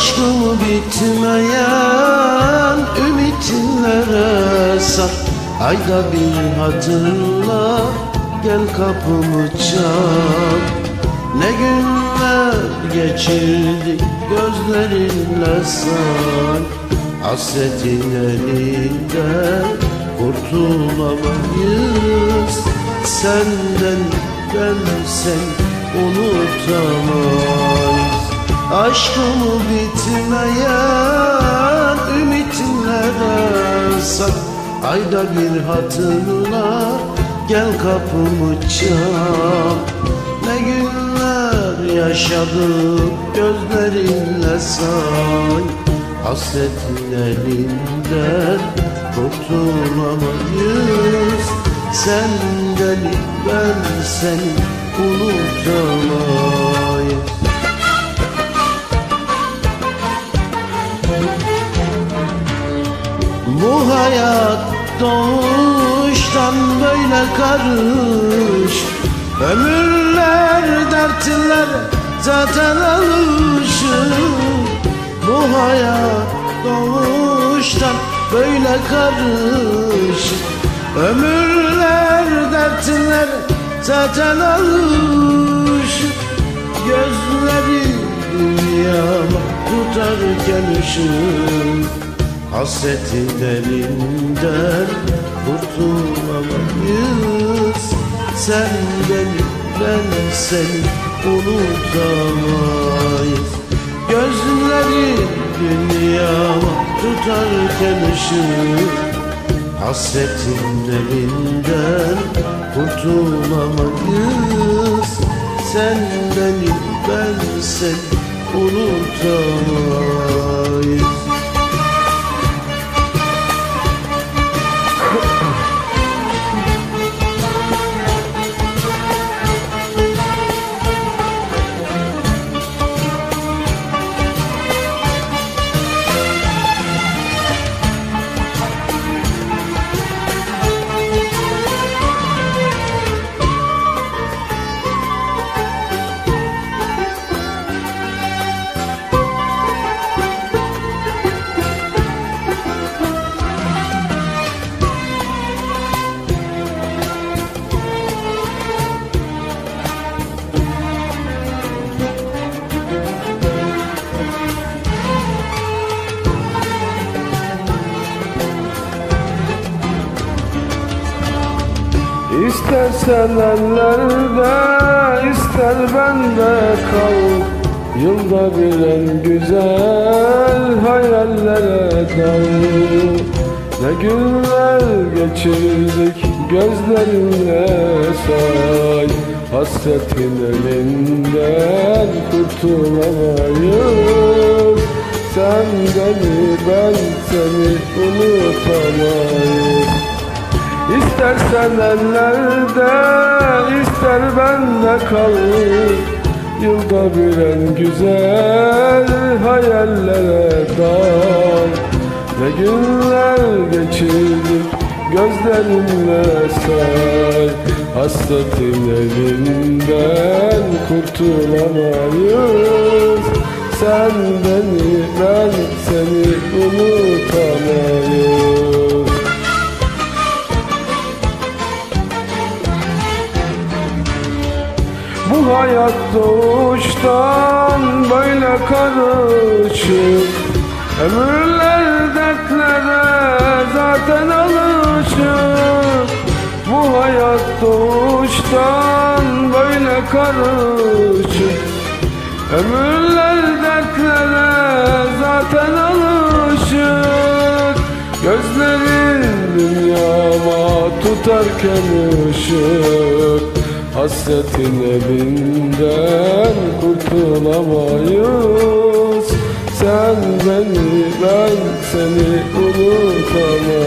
Aşkımı bitmeyen ümitlere sar. Ayda bir hatırla gel kapımı çal. Ne günler geçirdik gözlerinle say Hasretin elinden kurtulamayız. Senden ben sen unutamayız Aşkımı bitmeyen ümitlere sar Ayda bir hatırla gel kapımı çal. Ne günler yaşadık gözlerinle say. Hasretin elinden kurtulamayız. Senden ben seni unutamayız böyle karış. Ömürler dertler zaten alışır. Bu hayat doğuştan böyle karış. Ömürler dertler zaten alışır Gözleri dünyama tutarken ışık Hasretin elinden kurtulamayız. Sen beni ben seni unutamayız. Gözleri dünyama tutarken ışık Hasretin elinden kurtulamayız. Sen beni ben seni unutamayız İstersen ellerde, ister bende kal. Yılda bir en güzel hayallere dal Ne günler geçirdik gözlerinle say. Hasretin elinden kurtulamayız. Sen beni ben seni unutamayız İstersen ellerde, ister bende kal Yılda bir en güzel hayallere dal. Ne günler geçirdik gözlerinle say Hasretin elinden kurtulamayız. Sen beni ben seni unutamayız hayat doğuştan böyle karışık. Ömürler dertlere zaten alışık. Bu hayat doğuştan böyle karışık. Ömürler dertlere zaten alışık. Gözlerin dünyama tutarken ışık Hasretin elinden kurtulamayız. Sen beni ben seni unutamayız.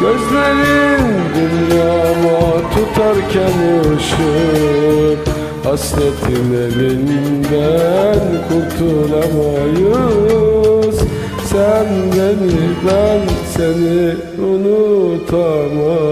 Gözlerin dünyama tutarken ışık. Hasretin elinden kurtulamayız. Sen beni ben seni unutamayız